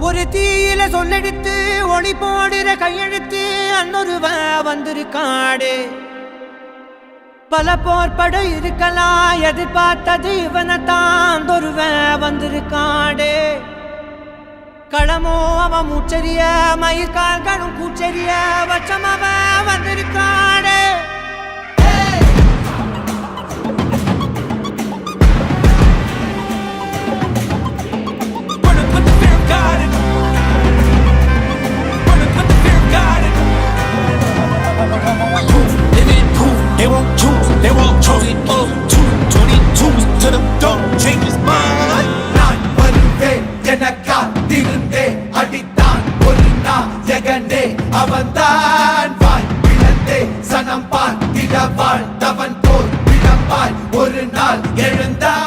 ஒரு தீயில சொல்லெடுத்து ஒளி போடுற கையெழுத்து அன்னொருவ வந்திருக்காடு. பல போர்பட இருக்கலாம் எதிர்பார்த்தது தான் ஒருவ வந்திருக்காடு. களமோ அவன் மூச்சரிய மயிர்கால்களும் கூச்சரிய வச்சம் அவன் வந்திருக்காடு They won't throw it up to 22s to the dome. Change his mind. நான் வருவேன் என காத்திருந்தே அடித்தான் ஒரு நான் ஜெகனே அவன்தான் வாய் பிளந்தே சனம் பார்த்திட வாழ்ந்தவன் போல் பிழப்பாய் ஒரு நாள் எழுந்தான்